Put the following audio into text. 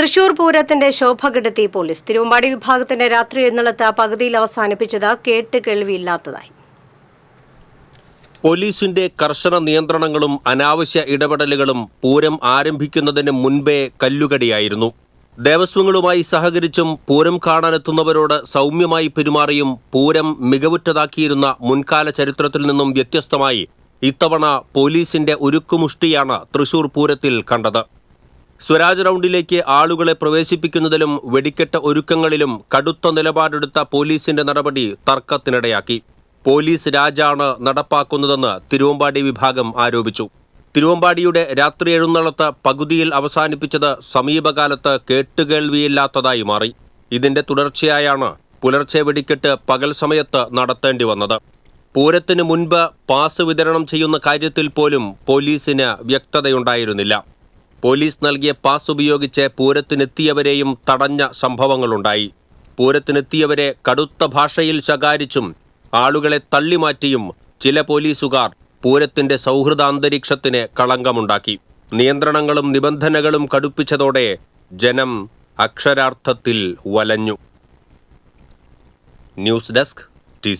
തൃശൂർ പൂരത്തിന്റെ ശോഭ കെടുത്തി പോലീസ്. തിരുവമ്പാടി വിഭാഗത്തിന്റെ രാത്രി എഴുന്നള്ളത്ത് പകുതിയിൽ അവസാനിപ്പിച്ചത് കേട്ട് കേൾവിയില്ലാത്തതായി. പോലീസിന്റെ കർശന നിയന്ത്രണങ്ങളും അനാവശ്യ ഇടപെടലുകളും പൂരം ആരംഭിക്കുന്നതിന് മുൻപേ കല്ലുകടിയായിരുന്നു. ദേവസ്വങ്ങളുമായി സഹകരിച്ചും പൂരം കാണാനെത്തുന്നവരോട് സൗമ്യമായി പെരുമാറിയും പൂരം മികവുറ്റതാക്കിയിരുന്ന മുൻകാല ചരിത്രത്തിൽ നിന്നും വ്യത്യസ്തമായി ഇത്തവണ പോലീസിന്റെ ഒരുക്കുമുഷ്ടിയാണ് തൃശൂർ പൂരത്തിൽ കണ്ടത്. സ്വരാജ് റൗണ്ടിലേക്ക് ആളുകളെ പ്രവേശിപ്പിക്കുന്നതിലും വെടിക്കെട്ട ഒരുക്കങ്ങളിലും കടുത്ത നിലപാടെടുത്ത പോലീസിന്റെ നടപടി തർക്കത്തിനിടയാക്കി. പോലീസ് രാജാണ് നടപ്പാക്കുന്നതെന്ന് തിരുവമ്പാടി വിഭാഗം ആരോപിച്ചു. തിരുവമ്പാടിയുടെ രാത്രി എഴുന്നള്ളത്ത് പകുതിയിൽ അവസാനിപ്പിച്ചത് സമീപകാലത്ത് കേട്ടുകേൾവിയില്ലാത്തതായി മാറി. ഇതിന്റെ തുടർച്ചയായാണ് പുലർച്ചെ വെടിക്കെട്ട് പകൽ സമയത്ത് നടത്തേണ്ടി വന്നത്. പൂരത്തിന് മുൻപ് പാസ് വിതരണം ചെയ്യുന്ന കാര്യത്തിൽ പോലും പോലീസിന് വ്യക്തതയുണ്ടായിരുന്നില്ല. പോലീസ് നൽകിയ പാസ് ഉപയോഗിച്ച് പൂരത്തിനെത്തിയവരെയും തടഞ്ഞ സംഭവങ്ങളുണ്ടായി. പൂരത്തിനെത്തിയവരെ കടുത്ത ഭാഷയിൽ ശകാരിച്ചും ആളുകളെ തള്ളിമാറ്റിയും ചില പോലീസുകാർ പൂരത്തിന്റെ സൗഹൃദാന്തരീക്ഷത്തിന് കളങ്കമുണ്ടാക്കി. നിയന്ത്രണങ്ങളും നിബന്ധനകളും കടുപ്പിച്ചതോടെ ജനം അക്ഷരാർത്ഥത്തിൽ വലഞ്ഞു. News desk T